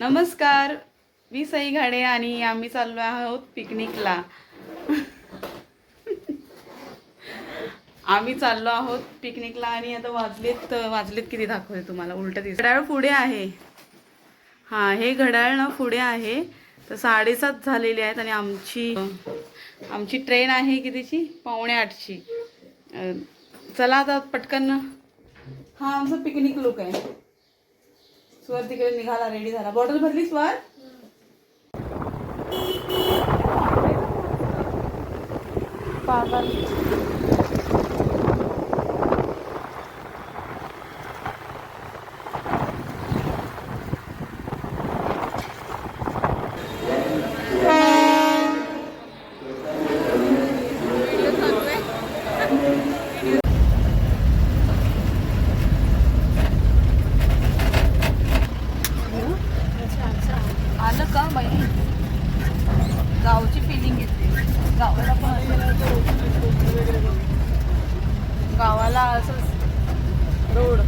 नमस्कार. मी सई घाडे आणि आम्ही चाललो आहोत पिकनिकला. आम्ही चाललो आहोत पिकनिकला आणि आता वाजलेत वाजलेत किती दाखवते तुम्हाला? उलट दिस घड्याळ पुढे आहे. हां हे घड्याळ ना पुढे आहे. तर साडेसात झालेले आहेत आणि आमची आमची ट्रेन आहे कितीची? पावणे आठची. चला आता पटकन. हा आमचा पिकनिक लुक आहे. स्वर तिकडे निघाला रेडी झाला. बॉटल भरली स्वर? पागल आलं का बाई गावची फिलिंग येते गावाला पण असं गावाला असंच रोड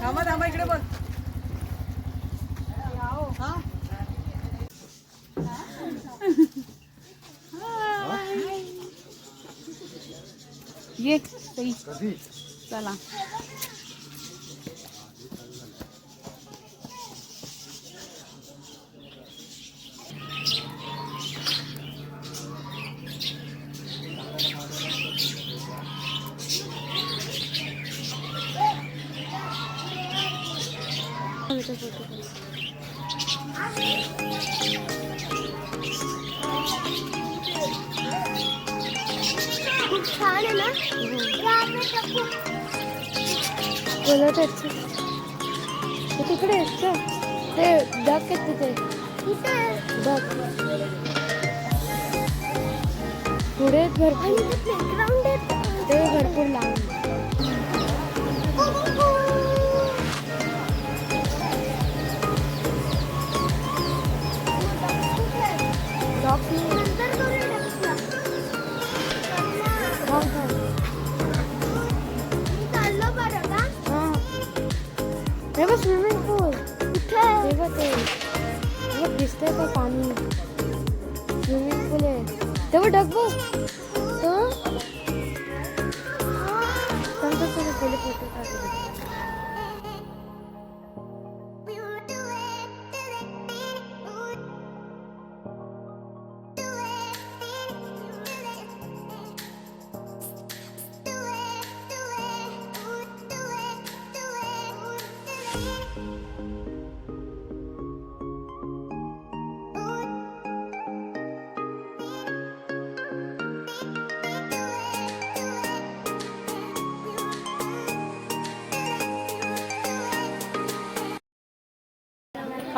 थांबा थांबा इकडे बघ हा ये सई चला खूप छान आहे ना बोलत आहेत ते तिकडे आहेत का? ते डक आहेत तिथे डक पुढे भरपूर. ते भरपूर लांब. हे बघ स्विमिंग पूल हे बघ ते बघ दिसतंय का पाणी स्विमिंग पूल आहे ते बघ डग बघ तो त्यांचं तुझे पहिले फोटो काढले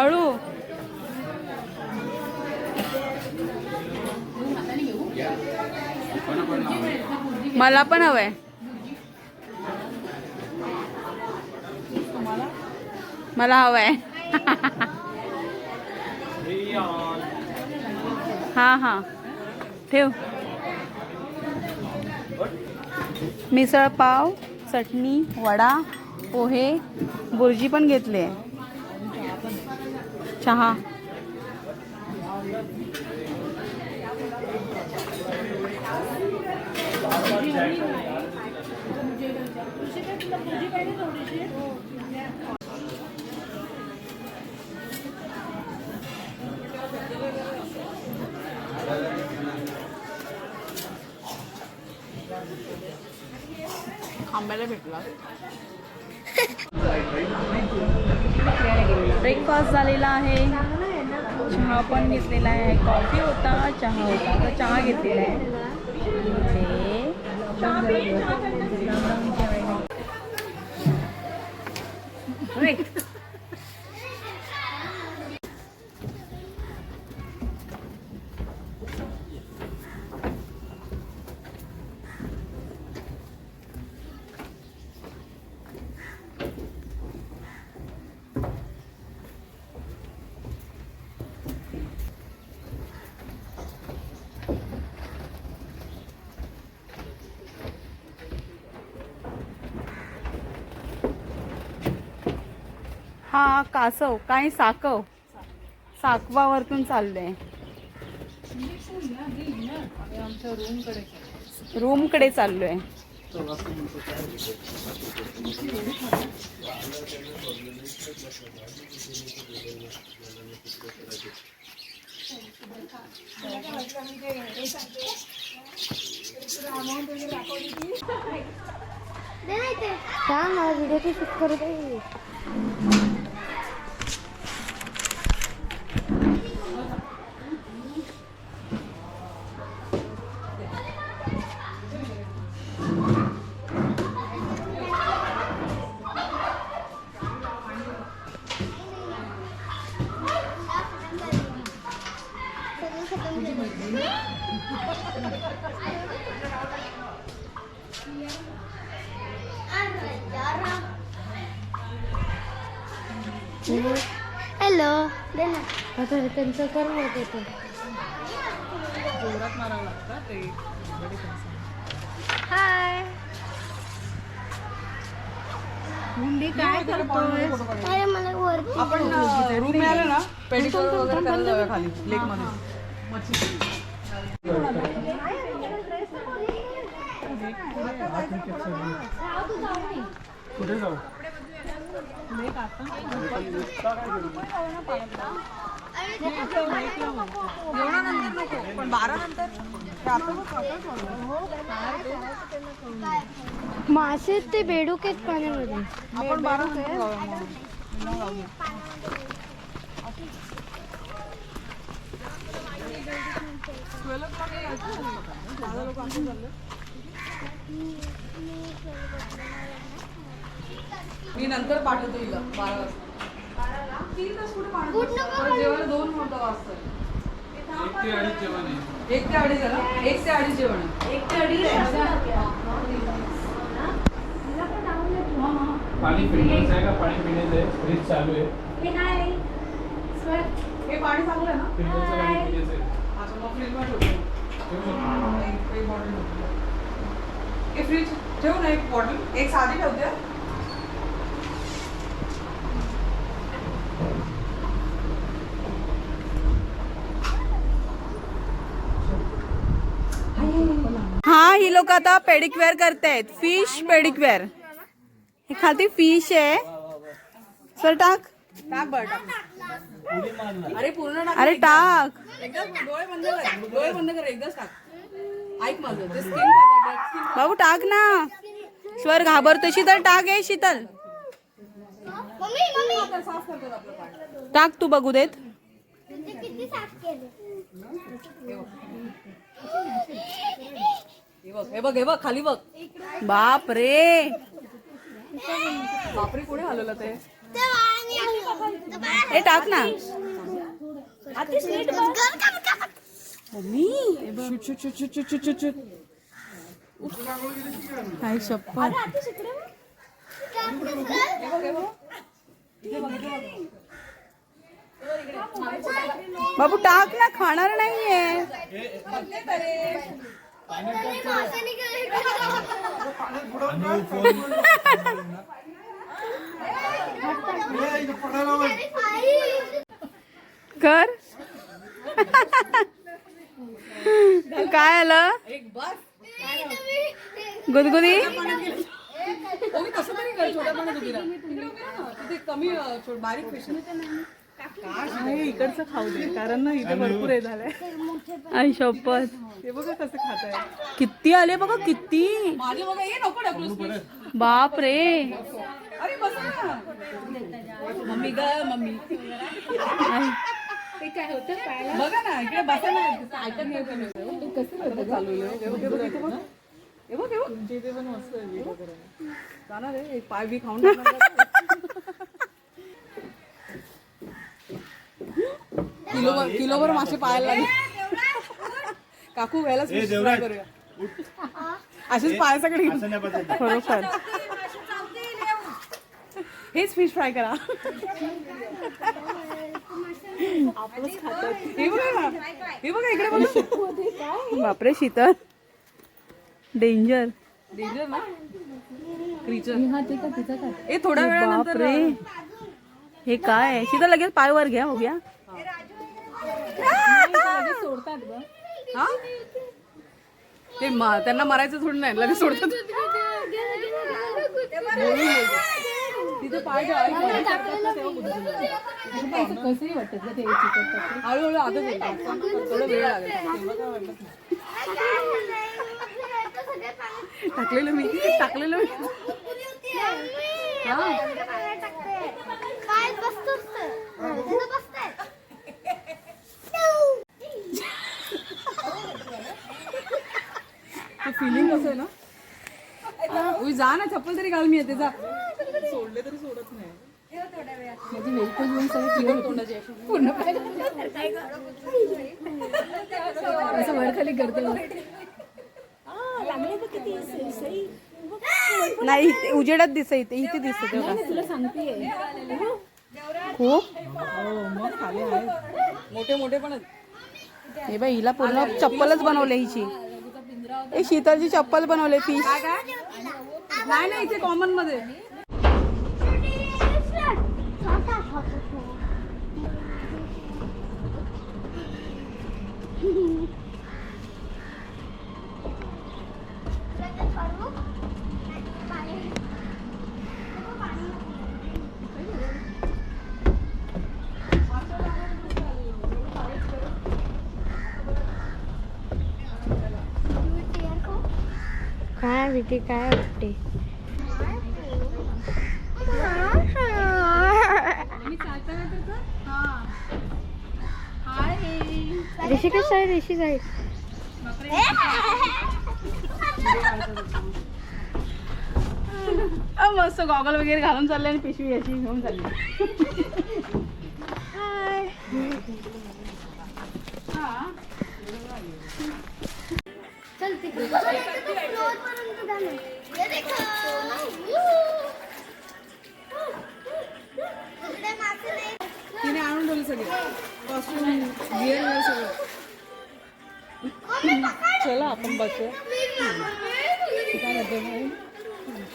हळू. मला पण हवंय. मला हवंय. हा हा. ठेव. मिसळ पाव चटणी वडा पोहे बुर्जी पण घेतली आहे. चहा. आंब्याला भेटला. ब्रेकफास्ट झालेला आहे. चहा पण घेतलेला आहे. कॉफी होता चहा होता. तर चहा घेतलेला आहे. हा कासव काय साकव साकवावरतून चाललंय रूमकडे चाललोय. काय मला व्हिडिओ शूट करू दे. त्यांचं कर्म होते ते. हाय. काय करतोय? अरे मला वरती आपण रूम मिळालं ना वगैरे करायला जाऊया खाली लेकमध्ये. कुठे जाऊ. पण बारा नंतर मासे ते बेडूक आहेत पाण्यामध्ये. आपण बारा मी नंतर पाठवतो हिला बारा वाजता. तीन तास कुठे पाठवतो जेवायला दोन मोठं वाजता एक ते अडीच जेवण आहे. एक ते अडीच ना एक ते अडीच जेवण. आहे. एक ते अडीच पाणी फिल्टरचं आहे का? पाणी पिण्याचं आहे. फ्रीज चालू आहे. हे पाणी चांगलं आहे ना? फिल्टरचं पाणी पिण्याचं आहे. अच्छा मग फ्रीजमध्ये ठेवतो. ठेवू शकतो. एक एक बॉटल ठेवतो. हे फ्रीज ठेवू ना एक बॉटल एक साधी ठेवते हा ही लोक आता पेडिक्वेअर करतायत. Fish pedicure. हे खाती फिश आहे. सर टाक. टाक बर टाक अरे पूर्ण टाक. अरे टाक. एकदम डोळे बंद कर. डोळे बंद कर एकदाच टाक. ऐक माझं. ते स्किन बाबू टाक ना. स्वर घाबरतोशी तर टाक आहे शीतल. Mummy mummy. साफ करतात आपलं पाणी टाक तू बघू देत. किती साफ केले? हे बघ हे बघ हे बघ खाली बघ. बाप रे बापरे कोणी हलवलं ते? हे टाक ना. काय शपथ बाबू टाक ना खाणार नाहीये. कर. काय आलं? गुदगुदी? कमी बारीक इकडचं खाऊ दे कारण ना इथे भरपूर हे झालंय. आई शपथ. हे बघा कसं खात आहे किती आले बघा किती? माझे बघा ये नको ढकलूस बाप रे. अरे बस. मम्मी ग मम्मी. बघा ना इकडे बसा ना. ऐकत नाही. कसं चालू आहे? हे बघ, हे इथे बघ. हे बघ, हे बघ. जाणार आहे एक पाय बी खाऊन टाकणार. किलोभर किलोभर मासे पाहायला लागले. काकू घ्यायला करूया. असेच पायासाठी खरोखर. हेच फिश फ्राय करा. हे बघा. हे इकडे बघा. बापरे शीतल. डेंजर डेंजर ना? क्रीचर ए थोड्या वेळानंतर हे काय? सीता लगेच पायवर घ्या हो घ्या. सोडतात ग हा ते त्यांना मारायचं थोडं नाही लगेच सोडतात तिथे पाय कसंही वाटत ते हळूहळू आदत थोडं वेळ लागेल टाकलेलं मी टाकलेलं मी हा बसतोस तर तिथं बसताय ते फिलिंग कसं आहे ना? उई, जा ना चप्पल तरी घाल मी येते जा. सोडले तरी सोडत नाही. माझी वेलकम घेऊन सगळं क्लिअर तोंडाची पूर्ण असं करते. नाही इथे उजेडात दिसत इथे इथे दिसत तुला सांगते. हो? मोठे मोठे पण हे बाई हिला पूर्ण चप्पलच बनवले हिची. ए शीतलची चप्पल बनवले फिश नाही नाही इथे कॉमनमध्ये. भीती काय वाटते? ऋषिकेश साईड ऋषी साईड अ, मस्त गॉगल वगैरे घालून चालले आणि पिशवी याची घेऊन चालली. हा. तिने आणून ठेवली सगळे. कॉस्ट्युम गिअर सगळं. चला आपण बसूया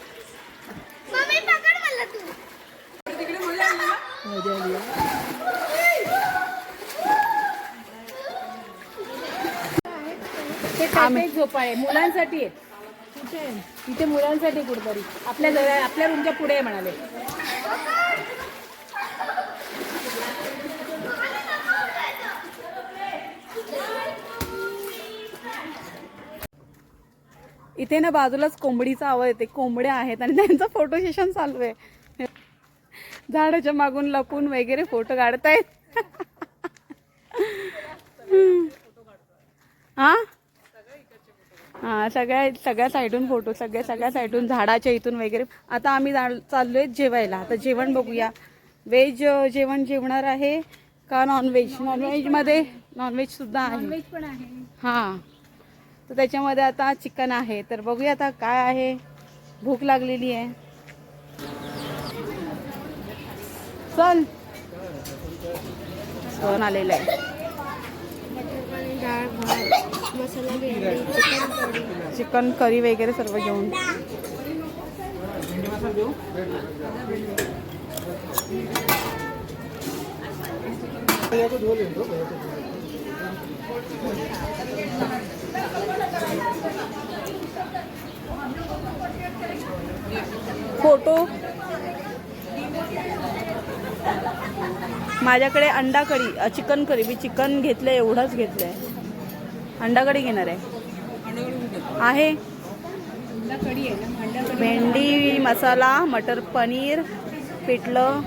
मम्मी पकड मला तू तिकडे मजा आली ना झोपा आहे. मुलांसाठी आहे. कुठे आहे? तिथे मुलांसाठी कुठतरी. आपल्या आपल्या रूमच्या पुढे आहे म्हणाले. इथे ना बाजूलाच कोंबडीचा आवाज येते. कोंबड्या आहेत आणि त्यांचं फोटो सेशन चालू आहे. झाडाच्या मागून लपून वगैरे फोटो काढतायत. हा सगळ्या सगळ्या साईडून फोटो सगळ्या सगळ्या साईडून झाडाच्या इथून वगैरे. आता आम्ही जा- चाललोय जेवायला. आता जेवण बघूया. व्हेज जेवण जेवणार आहे का नॉनव्हेज नॉनव्हेजमध्ये नॉनव्हेज सुद्धा आहे. पण आहे. हां. तर त्याच्यामध्ये आता चिकन आहे. तर बघूया आता काय आहे. भूक लागलेली आहे. चल. सण आलेला आहे. चिकन करी वगैरे सर्व घेऊन. फोटो. माझ्याकडे अंडा करी चिकन करी. मी चिकन घेतलं एवढंच घेतलंय. अंडा कढी घेणार आहे. आहे. भेंडी मसाला मटर पनीर पिठलं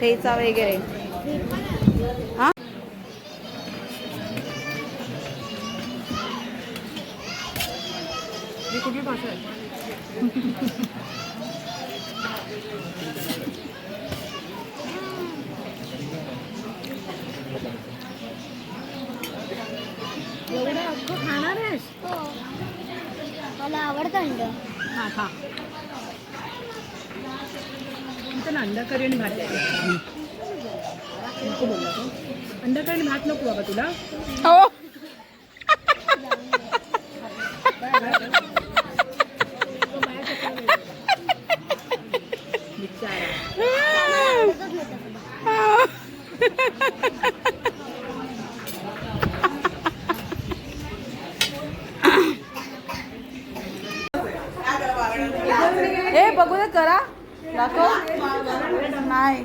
ठेचा वगैरे. हा? कुठली भाषा आहे एवढं अख्खं खाणार आहेस हो मला आवडतं अंड हा खा इथं ना अंडा करी आणि भात नको आणि भात नको बाबा तुला. हो. बिचारा आवडतच नाही तसं. ए बघू दे करा दाखव नाही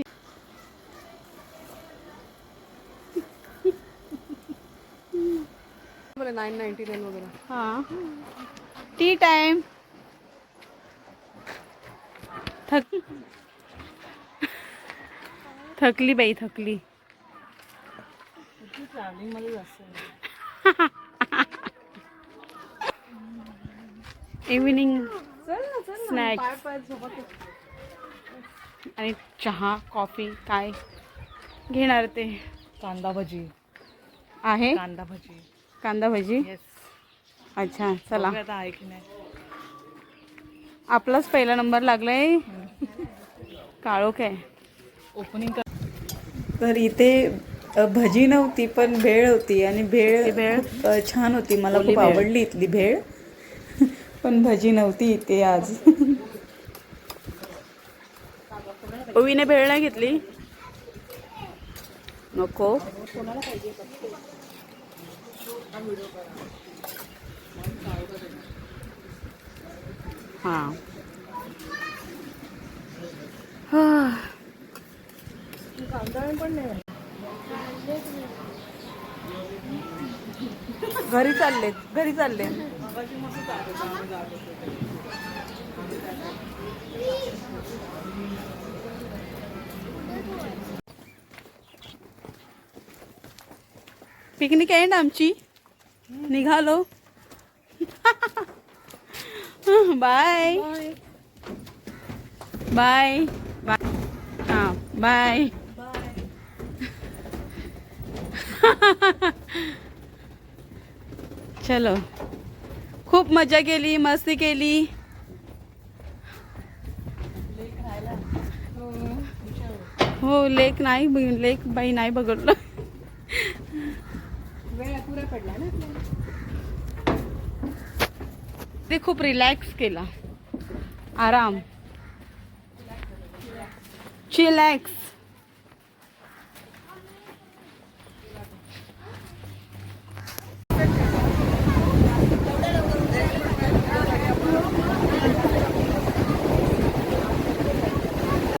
नाईन नाईन्टी नाईन वगैरे हा टी टाइम थक थकली बाई थकली इव्हिनिंग स्नॅक्स आणि चहा कॉफी काय घेणार ते कांदा भजी आहे कांदा भजी कांदा भजी? अच्छा चला. आपलाच पहिला नंबर लागलाय. काळोख आहे. ओपनिंग तर इथे भजी नव्हती पण भेळ होती आणि भेळ भेळ? छान होती. मला खूप. आवडली इथली भेळ. पण भजी नव्हती इथे आज. ओवीने भेळ नाही घेतली? नको. हा हा. घरी चालले घरी चालले. पिकनिक एंड आमची? निघालो बाय। बाय। बाय। हाँ बाय। चलो। खूप मज़ा केली मस्ती केली। हो लेक नाही लेक बाई नाही बघडलं पुरा पडला ना ते खूप रिलॅक्स केला. आराम. चिलॅक्स